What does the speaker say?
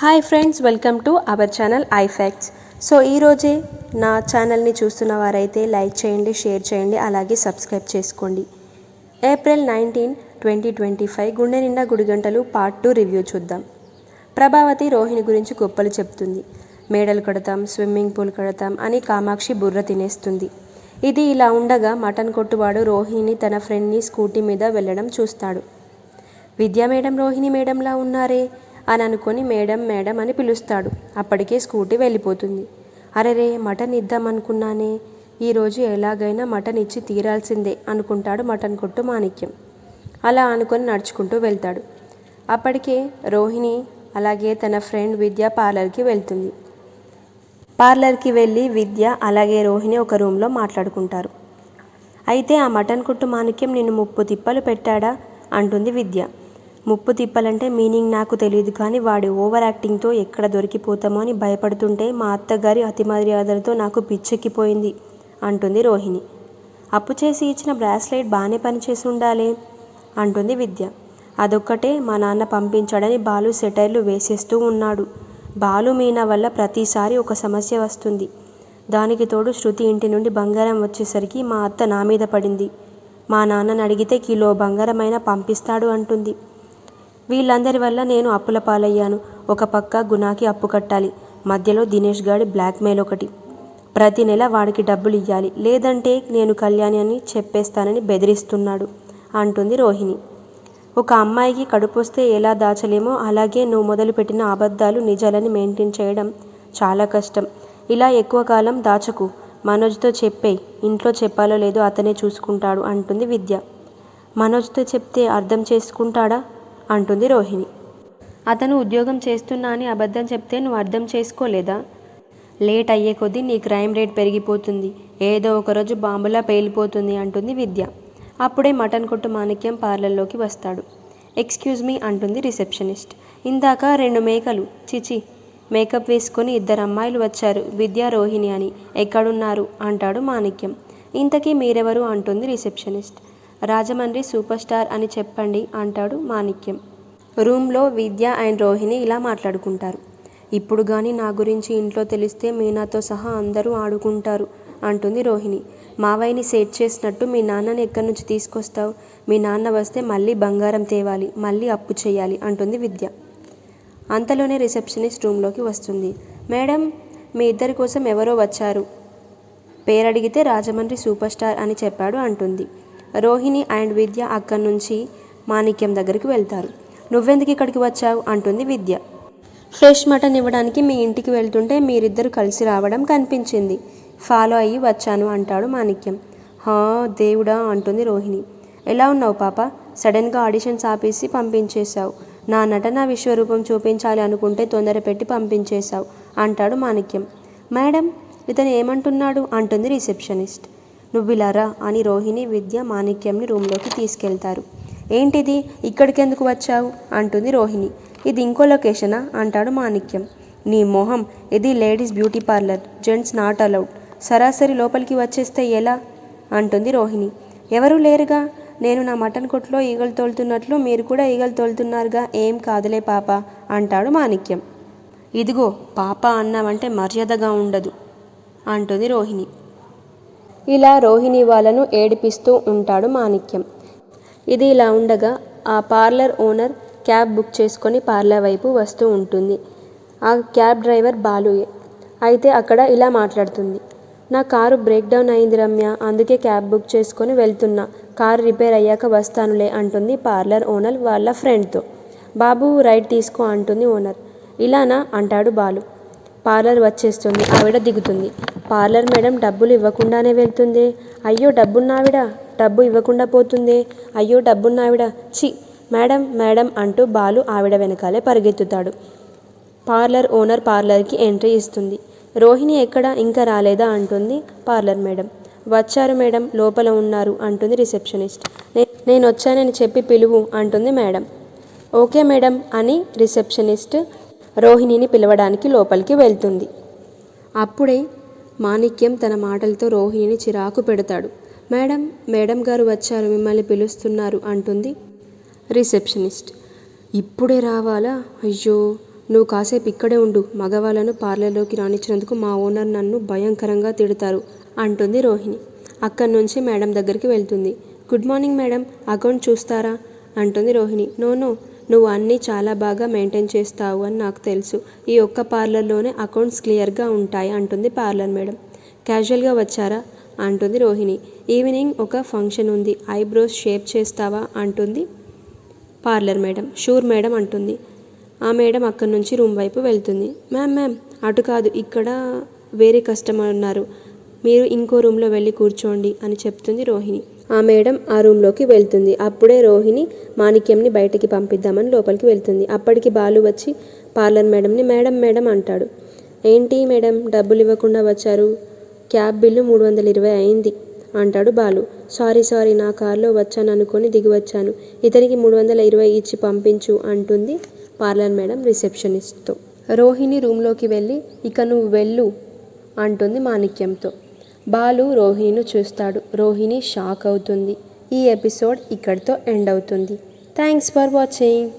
Hi friends welcome to our channel I so ఈరోజే నా ఛానల్ని చూస్తున్న వారైతే లైక్ చేయండి షేర్ చేయండి అలాగే సబ్స్క్రైబ్ చేసుకోండి. April nineteen twenty twenty five గుండె నిండా గుడిగంటలు పార్ట్ టూ రివ్యూ చూద్దాం. ప్రభావతి రోహిణి గురించి గొప్పలు చెప్తుంది. మేడలు కడతాం స్విమ్మింగ్ పూల్ కడతాం అని కామాక్షి బుర్ర తినేస్తుంది. ఇది ఇలా ఉండగా మటన్ కొట్టువాడు రోహిణి తన ఫ్రెండ్ని స్కూటీ మీద వెళ్ళడం చూస్తాడు. విద్యా మేడం రోహిణి మేడంలా ఉన్నారే? అని అనుకొని మేడం మేడం అని పిలుస్తాడు. అప్పటికే స్కూటీ వెళ్ళిపోతుంది. అరెరే మటన్ ఇద్దామనుకున్నానే. ఈరోజు ఎలాగైనా మటన్ ఇచ్చి తీరాల్సిందే అనుకుంటాడు మటన్ కొట్టు మాణిక్యం. అలా అనుకొని నడుచుకుంటూ వెళ్తాడు. అప్పటికే రోహిణి అలాగే తన ఫ్రెండ్ విద్య పార్లర్కి వెళ్తుంది. పార్లర్కి వెళ్ళి విద్య అలాగే రోహిణి ఒక రూమ్లో మాట్లాడుకుంటారు. అయితే ఆ మటన్ కొట్టు మాణిక్యం నిన్ను ముప్పు తిప్పలు పెట్టాడా? అంటుంది విద్య. ముప్పు తిప్పలంటే మీనింగ్ నాకు తెలియదు కానీ వాడి ఓవర్ యాక్టింగ్తో ఎక్కడ దొరికిపోతామో అని భయపడుతుంటే మా అత్తగారి అతి మర్యాదలతో నాకు పిచ్చెక్కిపోయింది అంటుంది రోహిణి. అప్పు చేసి ఇచ్చిన బ్రాస్లెట్ బాగానే పనిచేసి ఉండాలి అంటుంది విద్య. అదొక్కటే మా నాన్న పంపించాడని బాలు సెటైర్లు వేసేస్తూ ఉన్నాడు. బాలు మీనా వల్ల ప్రతిసారి ఒక సమస్య వస్తుంది. దానికి తోడు శృతి ఇంటి నుండి బంగారం వచ్చేసరికి మా అత్త నా మీద పడింది. మా నాన్నని అడిగితే కిలో బంగారమైనా పంపిస్తాడు అంటుంది. వీళ్ళందరి వల్ల నేను అప్పుల పాలయ్యాను. ఒక పక్క గుణాకి అప్పు కట్టాలి. మధ్యలో దినేష్ గాడి బ్లాక్మెయిల్ ఒకటి. ప్రతి నెల వాడికి డబ్బులు ఇవ్వాలి లేదంటే నేను కళ్యాణి అని చెప్పేస్తానని బెదిరిస్తున్నాడు అంటుంది రోహిణి. ఒక అమ్మాయికి కడుపు వస్తే ఎలా దాచలేమో అలాగే నువ్వు మొదలుపెట్టిన అబద్ధాలు నిజాలని మెయింటైన్ చేయడం చాలా కష్టం. ఇలా ఎక్కువ కాలం దాచకు. మనోజ్తో చెప్పే ఇంట్లో చెప్పాలో లేదో అతనే చూసుకుంటాడు అంటుంది విద్య. మనోజ్తో చెప్తే అర్థం చేసుకుంటాడా? అంటుంది రోహిణి. అతను ఉద్యోగం చేస్తున్నా అని అబద్ధం చెప్తే నువ్వు అర్థం చేసుకోలేదా? లేట్ అయ్యే కొద్దీ నీ క్రైమ్ రేట్ పెరిగిపోతుంది. ఏదో ఒకరోజు బాంబులా పేలిపోతుంది అంటుంది విద్య. అప్పుడే మటన్ కొట్టు మాణిక్యం పార్లర్లోకి వస్తాడు. ఎక్స్క్యూజ్ మీ అంటుంది రిసెప్షనిస్ట్. ఇందాక రెండు మేకలు చిచి మేకప్ వేసుకుని ఇద్దరు అమ్మాయిలు వచ్చారు. విద్యా రోహిణి అని. ఎక్కడున్నారు? అంటాడు మాణిక్యం. ఇంతకీ మీరెవరు? అంటుంది రిసెప్షనిస్ట్. రాజమండ్రి సూపర్ స్టార్ అని చెప్పండి అంటాడు మాణిక్యం. రూమ్లో విద్య అండ్ రోహిణి ఇలా మాట్లాడుకుంటారు. ఇప్పుడు కానీ నా గురించి ఇంట్లో తెలిస్తే మీనాతో సహా అందరూ ఆడుకుంటారు అంటుంది రోహిణి. మావయ్యని సేట్ చేసినట్టు మీ నాన్నని ఎక్కడి నుంచి తీసుకొస్తావు? మీ నాన్న వస్తే మళ్ళీ బంగారం తేవాలి మళ్ళీ అప్పు చేయాలి అంటుంది విద్య. అంతలోనే రిసెప్షనిస్ట్ రూమ్లోకి వస్తుంది. మేడం మీ ఇద్దరి కోసం ఎవరో వచ్చారు? పేరడిగితే రాజమండ్రి సూపర్ స్టార్ అని చెప్పాడు అంటుంది. రోహిణి అండ్ విద్య అక్కడి నుంచి మాణిక్యం దగ్గరికి వెళ్తారు. నువ్వెందుకు ఇక్కడికి వచ్చావు? అంటుంది విద్య. ఫ్రెష్ మటన్ ఇవ్వడానికి మీ ఇంటికి వెళ్తుంటే మీరిద్దరు కలిసి రావడం కనిపించింది. ఫాలో అయ్యి వచ్చాను అంటాడు మాణిక్యం. హా దేవుడా అంటుంది రోహిణి. ఎలా ఉన్నావు పాప? సడన్గా ఆడిషన్స్ ఆపేసి పంపించేశావు. నా నటన విశ్వరూపం చూపించాలి అనుకుంటే తొందర పెట్టి పంపించేశావు అంటాడు మాణిక్యం. మేడం ఇతను ఏమంటున్నాడు? అంటుంది రిసెప్షనిస్ట్. నువ్విలారా అని రోహిణి విద్య మాణిక్యంని రూమ్లోకి తీసుకెళ్తారు. ఏంటిది? ఇక్కడికెందుకు వచ్చావు? అంటుంది రోహిణి. ఇది ఇంకో లొకేషనా? అంటాడు మాణిక్యం. నీ మొహం ఇది ladies beauty parlour gents not allowed. సరాసరి లోపలికి వచ్చేస్తే ఎలా? అంటుంది రోహిణి. ఎవరూ లేరుగా? నేను నా మటన్ కొట్లో ఈగలు తోలుతున్నట్లు మీరు కూడా ఈగలు తోలుతున్నారుగా. ఏం కాదులే పాప అంటాడు మాణిక్యం. ఇదిగో పాప అన్నామంటే మర్యాదగా ఉండదు అంటుంది రోహిణి. ఇలా రోహిణి వాళ్ళను ఏడిపిస్తూ ఉంటాడు మాణిక్యం. ఇది ఇలా ఉండగా ఆ పార్లర్ ఓనర్ క్యాబ్ బుక్ చేసుకొని పార్లర్ వైపు వస్తూ ఉంటుంది. ఆ క్యాబ్ డ్రైవర్ బాలుయే. అయితే అక్కడ ఇలా మాట్లాడుతుంది. నా కారు బ్రేక్ డౌన్ అయింది రమ్య. అందుకే క్యాబ్ బుక్ చేసుకొని వెళ్తున్నా. కారు రిపేర్ అయ్యాక వస్తానులే అంటుంది పార్లర్ ఓనర్ వాళ్ళ ఫ్రెండ్తో. బాబు రైడ్ తీసుకో అంటుంది ఓనర్. ఇలానా? అంటాడు బాలు. పార్లర్ వచ్చేస్తుంది. ఆవిడ దిగుతుంది. పార్లర్ మేడం డబ్బులు ఇవ్వకుండానే వెళ్తుంది. అయ్యో డబ్బున్నావిడ? డబ్బు ఇవ్వకుండా పోతుంది. అయ్యో డబ్బున్నావిడ? చి మేడం మేడం అంటూ బాలు ఆవిడ వెనకాలే పరిగెత్తుతాడు. పార్లర్ ఓనర్ పార్లర్కి ఎంట్రీ ఇస్తుంది. రోహిణి ఎక్కడ? ఇంకా రాలేదా? అంటుంది పార్లర్ మేడం. వచ్చారు మేడం లోపల ఉన్నారు అంటుంది రిసెప్షనిస్ట్. "నే- నేను వచ్చానని చెప్పి పిలువు అంటుంది మేడం. ఓకే మేడం అని రిసెప్షనిస్ట్ రోహిణిని పిలవడానికి లోపలికి వెళ్తుంది. అప్పుడే మాణిక్యం తన మాటలతో రోహిణిని చిరాకు పెడతాడు. మేడం మేడం గారు వచ్చారు మిమ్మల్ని పిలుస్తున్నారు అంటుంది రిసెప్షనిస్ట్. ఇప్పుడే రావాలా? అయ్యో! నువ్వు కాసేపు ఇక్కడే ఉండు మగవాళ్ళను పార్లర్లోకి రానిచ్చినందుకు మా ఓనర్ నన్ను భయంకరంగా తిడతారు అంటుంది రోహిణి. అక్కడి నుంచి మేడం దగ్గరికి వెళ్తుంది. గుడ్ మార్నింగ్ మేడం అకౌంట్ చూస్తారా? అంటుంది రోహిణి. నో నో నువ్వు అన్నీ చాలా బాగా మెయింటైన్ చేస్తావు అని నాకు తెలుసు. ఈ ఒక్క పార్లర్లోనే అకౌంట్స్ క్లియర్గా ఉంటాయి అంటుంది పార్లర్ మేడం. క్యాజువల్గా వచ్చారా? అంటుంది రోహిణి. ఈవినింగ్ ఒక ఫంక్షన్ ఉంది. ఐబ్రోస్ షేప్ చేస్తావా? అంటుంది పార్లర్ మేడం. షూర్ మేడం అంటుంది. ఆ మేడం అక్కడి నుంచి రూమ్ వైపు వెళ్తుంది. మ్యామ్ మ్యామ్ అటు కాదు ఇక్కడ వేరే కస్టమర్ ఉన్నారు. మీరు ఇంకో రూమ్లో వెళ్ళి కూర్చోండి అని చెప్తుంది రోహిణి. ఆ మేడం ఆ రూమ్లోకి వెళ్తుంది. అప్పుడే రోహిణి మాణిక్యంని బయటకి పంపిద్దామని లోపలికి వెళ్తుంది. అప్పటికి బాలు వచ్చి పార్లర్ మేడంని మేడం మేడం అంటాడు. ఏంటి మేడం డబ్బులు ఇవ్వకుండా వచ్చారు? క్యాబ్ బిల్లు మూడు వందల ఇరవై అయింది అంటాడు బాలు. సారీ సారీ నా కారులో వచ్చాను అనుకొని దిగి వచ్చాను. ఇతనికి మూడు వందల ఇరవై ఇచ్చి పంపించు అంటుంది పార్లర్ మేడం రిసెప్షనిస్ట్తో. రోహిణి రూమ్లోకి వెళ్ళి ఇక నువ్వు వెళ్ళు అంటుంది మాణిక్యంతో. బాలు రోహిణిని చూస్తాడు. రోహిణి షాక్ అవుతుంది. ఈ ఎపిసోడ్ ఇక్కడితో ఎండ్ అవుతుంది. Thanks for watching.